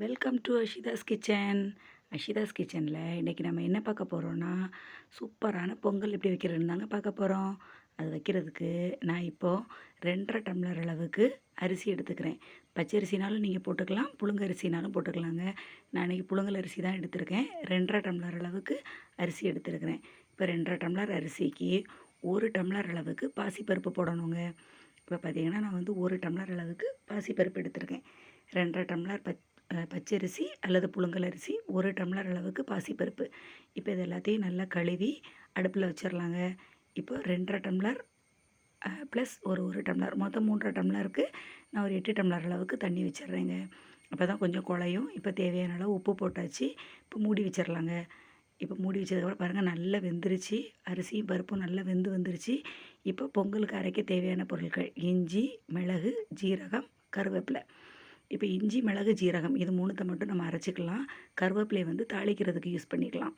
Welcome to Ashita's kitchen Ashita's கிச்சனில் இன்றைக்கி நம்ம என்ன பார்க்க போகிறோன்னா சூப்பரான பொங்கல் எப்படி வைக்கிறதுன்னு தாங்க பார்க்க போகிறோம் அது வைக்கிறதுக்கு நான் இப்போது ரெண்டரை டம்ளர் அளவுக்கு அரிசி எடுத்துக்கிறேன். பச்சரிசினாலும் நீங்கள் போட்டுக்கலாம் புழுங்கரிசினாலும் போட்டுக்கலாங்க. நான் இன்றைக்கி புழுங்கல் அரிசி தான் எடுத்திருக்கேன். ரெண்டரை டம்ளர் அளவுக்கு அரிசி எடுத்துருக்கிறேன். இப்போ ரெண்டரை டம்ளர் அரிசிக்கு ஒரு டம்ளர் அளவுக்கு பாசிப்பருப்பு போடணுங்க. இப்போ பார்த்தீங்கன்னா நான் வந்து ஒரு டம்ளர் அளவுக்கு பாசிப்பருப்பு எடுத்திருக்கேன். ரெண்டரை டம்ளர் பச் பச்சரிசி அல்லது புழுங்கல் அரிசி ஒரு டம்ளர் அளவுக்கு பாசிப்பருப்பு. இப்போ இது எல்லாத்தையும் நல்லா கழுவி அடுப்பில் வச்சிடலாங்க இப்போ ரெண்டரை டம்ளர் ப்ளஸ் ஒரு ஒரு டம்ளர் மொத்தம் மூன்றரை டம்ளருக்கு நான் ஒரு எட்டு டம்ளர் அளவுக்கு தண்ணி வச்சிட்றேங்க அப்போ தான் கொஞ்சம் குழையும். இப்போ தேவையான அளவு உப்பு போட்டாச்சு. இப்போ மூடி வச்சிடலாங்க இப்போ மூடி வச்சதுக்கப்புறம் பாருங்கள் நல்லா வெந்துருச்சு. அரிசியும் பருப்பும் நல்லா வெந்து வந்துருச்சு. இப்போ பொங்கலுக்கு அரைக்க தேவையான பொருட்கள் இஞ்சி மிளகு ஜீரகம் கருவேப்பிலை. இப்போ இஞ்சி மிளகு ஜீரகம் இது மூணுத்தை மட்டும் நம்ம அரைச்சிக்கலாம். கருவேப்பிலையை வந்து தாளிக்கிறதுக்கு யூஸ் பண்ணிக்கலாம்.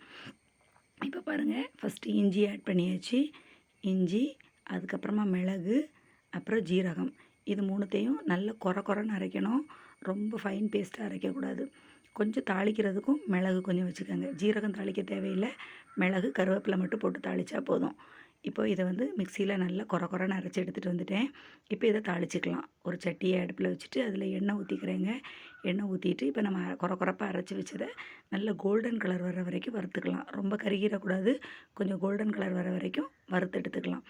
இப்போ பாருங்கள் ஃபஸ்ட்டு இஞ்சி ஆட் பண்ணியாச்சு. இஞ்சி அதுக்கப்புறமா மிளகு அப்புறம் ஜீரகம். இது மூணுத்தையும் நல்ல குறை குறைன்னு அரைக்கணும். ரொம்ப ஃபைன் பேஸ்ட்டாக அரைக்கக்கூடாது. கொஞ்சம் தாளிக்கிறதுக்கும் மிளகு கொஞ்சம் வச்சுக்கோங்க. ஜீரகம் தாளிக்க தேவையில்லை. மிளகு கருவேப்பிலை மட்டும் போட்டு தாளித்தா போதும். இப்போ இதை வந்து மிக்சியில் நல்லா குறை குறைன்னு அரைச்சி எடுத்துகிட்டு வந்துட்டேன். இப்போ இதை தாளிச்சிக்கலாம். ஒரு சட்டியை அடுப்பில் வச்சுட்டு அதில் எண்ணெய் ஊற்றிக்கிறேங்க எண்ணெய் ஊற்றிட்டு இப்போ நம்ம குறை குறைப்பாக அரைச்சி வச்சதை நல்ல கோல்டன் கலர் வர வரைக்கும் வறுத்துக்கலாம். ரொம்ப கருகிடக்கூடாது கொஞ்சம் கோல்டன் கலர் வர வரைக்கும் வறுத்து எடுத்துக்கலாம்.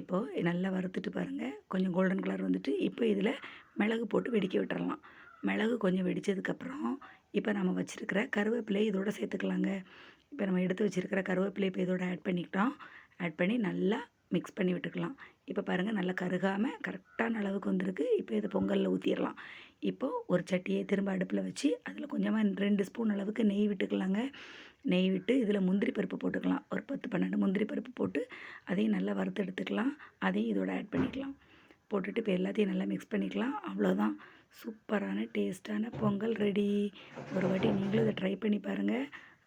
இப்போது நல்லா வறுத்துட்டு பாருங்கள் கொஞ்சம் கோல்டன் கலர் வந்துட்டு இப்போ இதில் மிளகு போட்டு வெடிக்க விட்டுறலாம். மிளகு கொஞ்சம் வெடித்ததுக்கப்புறம் இப்போ நம்ம வச்சுருக்கிற கருவேப்பிலை இதோட சேர்த்துக்கலாங்க. இப்போ நம்ம எடுத்து வச்சுருக்கிற கருவேப்பிலை இப்போ இதோட ஆட் பண்ணிக்கிட்டோம். ஆட் பண்ணி நல்லா மிக்ஸ் பண்ணி விட்டுக்கலாம். இப்போ பாருங்கள் நல்லா கருகாமல் கரெக்டான அளவுக்கு வந்திருக்கு. இப்போ இதை பொங்கலில் ஊற்றிடலாம் இப்போது ஒரு சட்டியை திரும்ப அடுப்பில் வச்சு அதில் கொஞ்சமாக ரெண்டு ஸ்பூன் அளவுக்கு நெய் விட்டுக்கலாங்க. நெய் விட்டு இதில் முந்திரி பருப்பு போட்டுக்கலாம். ஒரு பத்து பன்னெண்டு முந்திரி பருப்பு போட்டு அதையும் நல்லா வறுத்து எடுத்துக்கலாம். அதையும் இதோட ஆட் பண்ணிக்கலாம். போட்டுட்டு இப்போ எல்லாத்தையும் நல்லா மிக்ஸ் பண்ணிக்கலாம். அவ்வளோதான் சூப்பரான டேஸ்ட்டான பொங்கல் ரெடி ஒரு வாட்டி நீங்களும் இதை ட்ரை பண்ணி பாருங்கள்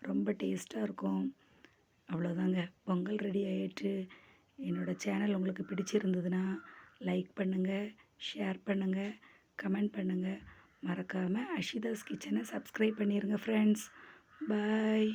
ரொம்ப டேஸ்ட்டாக இருக்கும். அவ்வளோதாங்க. பொங்கல் ரெடி ஆகிட்டு என்னோடய சேனல் உங்களுக்கு பிடிச்சிருந்ததுன்னா லைக் பண்ணுங்கள் ஷேர் பண்ணுங்கள் கமெண்ட் பண்ணுங்கள் மறக்காமல் அஷிதாஸ் கிச்சனை சப்ஸ்கிரைப் பண்ணிடுங்க ஃப்ரெண்ட்ஸ் பாய்